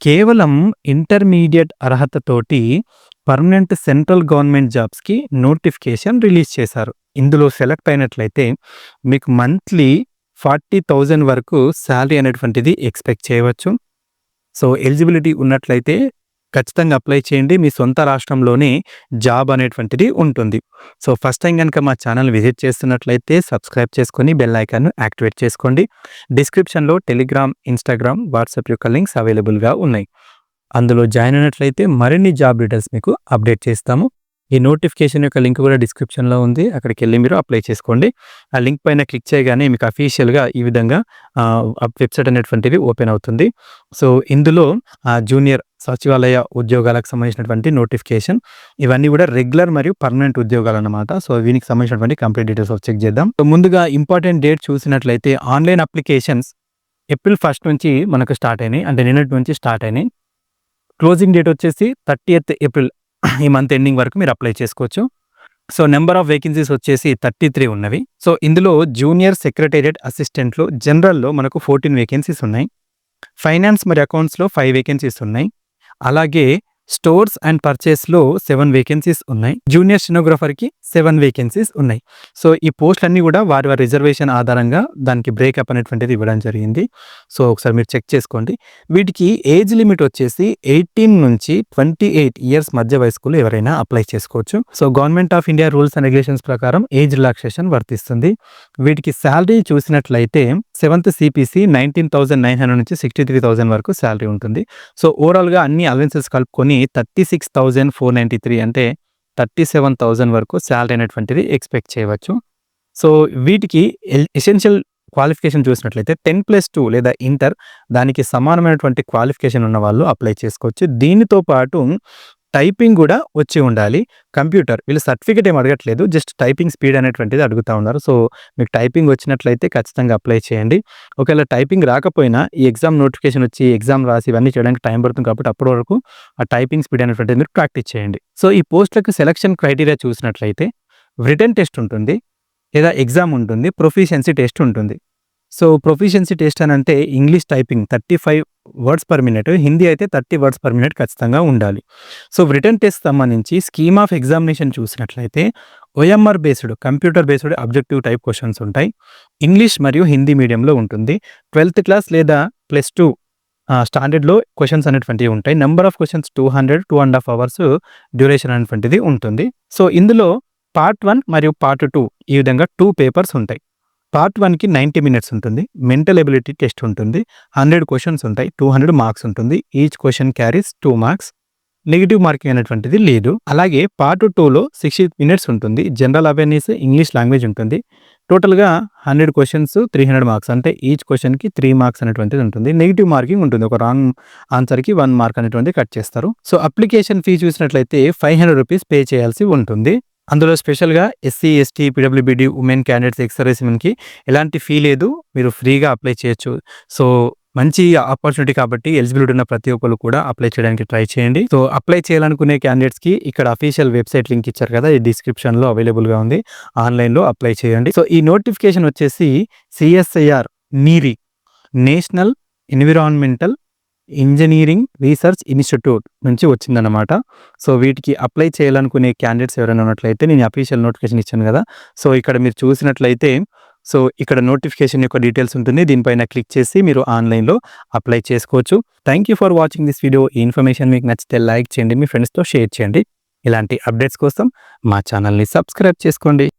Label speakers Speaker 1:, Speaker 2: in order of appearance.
Speaker 1: కేవలం ఇంటర్మీడియట్ అర్హతతోటి permanent central government జాబ్స్‌కి నోటిఫికేషన్ రిలీజ్ చేశారు. ఇందులో సెలెక్ట్ అయినట్లయితే మీకు మంత్లీ 40,000 వరకు శాలరీ అనేటువంటిది ఎక్స్‌పెక్ట్ చేయవచ్చు. సో, ఎలిజిబిలిటీ ఉన్నట్లయితే ఖచ్చితంగా అప్లై చేయండి. మీ సొంత రాష్ట్రంలోనే జాబ్ అనేటువంటిది ఉంటుంది. సో, ఫస్ట్ టైం కనుక మా ఛానల్ విజిట్ చేస్తున్నట్లయితే సబ్స్క్రైబ్ చేసుకొని బెల్ ఐకాన్‌ను యాక్టివేట్ చేసుకోండి. డిస్క్రిప్షన్‌లో టెలిగ్రామ్, ఇన్‌స్టాగ్రామ్, వాట్సాప్ యొక్క లింక్స్ అవైలబుల్‌గా ఉన్నాయి. అందులో జాయిన్ అయినట్లయితే మరిన్ని జాబ్ డీటెయిల్స్ మీకు అప్డేట్ చేస్తాము. ఈ నోటిఫికేషన్ యొక్క లింక్ కూడా డిస్క్రిప్షన్‌లో ఉంది. అక్కడికి వెళ్ళి మీరు అప్లై చేసుకోండి. ఆ లింక్ పైన క్లిక్ చేయగానే మీకు అఫీషియల్‌గా ఈ విధంగా వెబ్‌సైట్ అనేటువంటిది ఓపెన్ అవుతుంది. సో, ఇందులో ఆ జూనియర్ సచివాలయ ఉద్యోగాలకు సంబంధించినటువంటి నోటిఫికేషన్ ఇవన్నీ కూడా రెగ్యులర్ మరియు పర్మనెంట్ ఉద్యోగాలన్నమాట. సో, వీనికి సంబంధించినటువంటి కంప్లీట్ డీటెయిల్స్ చెక్ చేద్దాం. సో, ముందుగా ఇంపార్టెంట్ డేట్ చూసినట్లయితే ఆన్‌లైన్ అప్లికేషన్స్ ఏప్రిల్ ఫస్ట్ నుంచి మనకు స్టార్ట్ అయినాయి. అంటే నిన్నటి నుంచి స్టార్ట్ అయినాయి. క్లోజింగ్ డేట్ వచ్చేసి 30థ్ ఏప్రిల్ ఈ మంత్ ఎండింగ్ వరకు మీరు అప్లై చేసుకోవచ్చు. సో, నెంబర్ ఆఫ్ వేకెన్సీస్ వచ్చేసి 33 ఉన్నవి. సో, ఇందులో జూనియర్ సెక్రటేరియట్ అసిస్టెంట్లు జనరల్‌లో మనకు 14 వేకెన్సీస్ ఉన్నాయి. ఫైనాన్స్ మరి అకౌంట్స్‌లో ఫైవ్ వేకెన్సీస్ ఉన్నాయి. అలాగే స్టోర్స్ అండ్ పర్చేస్‌లో సెవెన్ వేకెన్సీస్ ఉన్నాయి. జూనియర్ స్టెనోగ్రాఫర్‌కి సెవెన్ వేకెన్సీస్ ఉన్నాయి. సో, ఈ పోస్టులన్నీ కూడా వారి వారి రిజర్వేషన్ ఆధారంగా దానికి బ్రేకప్ అనేటువంటిది ఇవ్వడం జరిగింది. సో, ఒకసారి మీరు చెక్ చేసుకోండి. వీటికి ఏజ్ లిమిట్ వచ్చేసి 18 నుంచి 28 ఇయర్స్ మధ్య వయస్కులు ఎవరైనా అప్లై చేసుకోవచ్చు. So, government of India rules and regulations ప్రకారం ఏజ్ రిలాక్సేషన్ వర్తిస్తుంది. వీటికి శాలరీ చూసినట్లయితే సెవెంత్ సీపీసీ 19,900 నుంచి 63,000 వరకు శాలరీ ఉంటుంది. సో, ఓవరాల్‌గా అన్ని అలవెన్సెస్ కలుపుకొని 36,493 అంటే 37,000 వరకు శాలరీ అనేటువంటిది ఎక్స్‌పెక్ట్ చేయవచ్చు. సో, వీటికి ఎసెన్షియల్ క్వాలిఫికేషన్ చూసినట్లయితే 10+2 లేదా ఇంటర్ దానికి సమానమైనటువంటి క్వాలిఫికేషన్ ఉన్న వాళ్ళు అప్లై చేసుకోవచ్చు. దీనితో పాటు టైపింగ్ కూడా వచ్చి ఉండాలి. కంప్యూటర్ వీళ్ళు సర్టిఫికేట్ ఏం అడగట్లేదు. జస్ట్ టైపింగ్ స్పీడ్ అనేటువంటిది అడుగుతా ఉన్నారు. సో, మీకు టైపింగ్ వచ్చినట్లయితే ఖచ్చితంగా అప్లై చేయండి. ఒకవేళ టైపింగ్ రాకపోయినా ఈ ఎగ్జామ్ నోటిఫికేషన్ వచ్చి ఎగ్జామ్ రాసి ఇవన్నీ చేయడానికి టైం పడుతుంది కాబట్టి అప్పటి వరకు ఆ టైపింగ్ స్పీడ్ అనేటువంటిది మీరు ప్రాక్టీస్ చేయండి. సో, ఈ పోస్టులకు సెలక్షన్ క్రైటీరియా చూసినట్లయితే రిటన్ టెస్ట్ ఉంటుంది. లేదా ఎగ్జామ్ ఉంటుంది. ప్రొఫిషియన్సీ టెస్ట్ ఉంటుంది. సో, ప్రొఫిషియన్సీ టెస్ట్ అంటే English typing 35 words per minute. Hindi అయితే 30 వర్డ్స్ పర్ మినిట్ ఖచ్చితంగా ఉండాలి. సో, బ్రిటన్ టెస్ట్ సంబంధించి స్కీమ్ ఆఫ్ ఎగ్జామినేషన్ చూసినట్లయితే OMR based computer based objective type questions ఉంటాయి. ఇంగ్లీష్ మరియు హిందీ మీడియంలో ఉంటుంది. 12థ్ క్లాస్ లేదా ప్లస్ టూ స్టాండర్డ్‌లో క్వశ్చన్స్ అనేటువంటివి ఉంటాయి. Number of questions two hundred two and half hours duration అనేటువంటిది ఉంటుంది. సో, ఇందులో పార్ట్ వన్ మరియు పార్ట్ టూ ఈ విధంగా టూ పేపర్స్ ఉంటాయి. పార్ట్ 1కి 90 మినిట్స్ ఉంటుంది. మెంటల్ ఎబిలిటీ టెస్ట్ ఉంటుంది. హండ్రెడ్ క్వశ్చన్స్ ఉంటాయి. 200 మార్క్స్ ఉంటుంది. Each question carries two marks. Negative marking అనేటువంటిది లేదు. అలాగే పార్ట్ 2లో 60 మినిట్స్ ఉంటుంది. జనరల్ అవేర్‌నెస్, ఇంగ్లీష్ లాంగ్వేజ్ ఉంటుంది. టోటల్‌గా hundred questions three hundred marks అంటే ఈచ్ క్వశ్చన్కి త్రీ మార్క్స్ అనేటువంటిది ఉంటుంది. నెగిటివ్ మార్కింగ్ ఉంటుంది. ఒక రాంగ్ ఆన్సర్‌కి వన్ మార్క్ అనేటువంటిది కట్ చేస్తారు. సో, అప్లికేషన్ ఫీ చూసినట్లయితే 500 రూపీస్ పే చేయాల్సి ఉంటుంది. అందులో స్పెషల్‌గా SC, ST, PWBD women candidates, ex మనకి ఎలాంటి ఫీ లేదు. మీరు ఫ్రీగా అప్లై చేయొచ్చు. సో, మంచి ఆపర్చునిటీ కాబట్టి ఎలిజిబిలిటీ ఉన్న ప్రతి ఒక్కళ్ళు కూడా అప్లై చేయడానికి ట్రై చేయండి. సో, అప్లై చేయాలనుకునే క్యాండిడేట్స్‌కి ఇక్కడ అఫీషియల్ వెబ్‌సైట్ లింక్ ఇచ్చారు కదా! ఇది డిస్క్రిప్షన్‌లో అవైలబుల్‌గా ఉంది. ఆన్‌లైన్‌లో అప్లై చేయండి. సో, ఈ నోటిఫికేషన్ వచ్చేసి CSIR NEERI National Environmental Engineering Research Institute నుంచి వచ్చిందన్నమాట. సో, వీటికి అప్లై చేయాలనుకునే క్యాండిడేట్స్ ఎవరైనా ఉన్నట్లయితే నేను అఫీషియల్ నోటిఫికేషన్ ఇచ్చాను కదా! సో, ఇక్కడ మీరు చూసినట్లయితే సో, ఇక్కడ నోటిఫికేషన్ యొక్క డీటెయిల్స్ ఉంటుంది. దీనిపైన క్లిక్ చేసి మీరు ఆన్‌లైన్‌లో అప్లై చేసుకోవచ్చు. Thank you for watching this video. ఈ ఇన్ఫర్మేషన్ మీకు నచ్చితే లైక్ చేయండి. మీ ఫ్రెండ్స్‌తో షేర్ చేయండి. ఇలాంటి అప్డేట్స్ కోసం మా ఛానల్‌ని సబ్స్క్రైబ్ చేసుకోండి.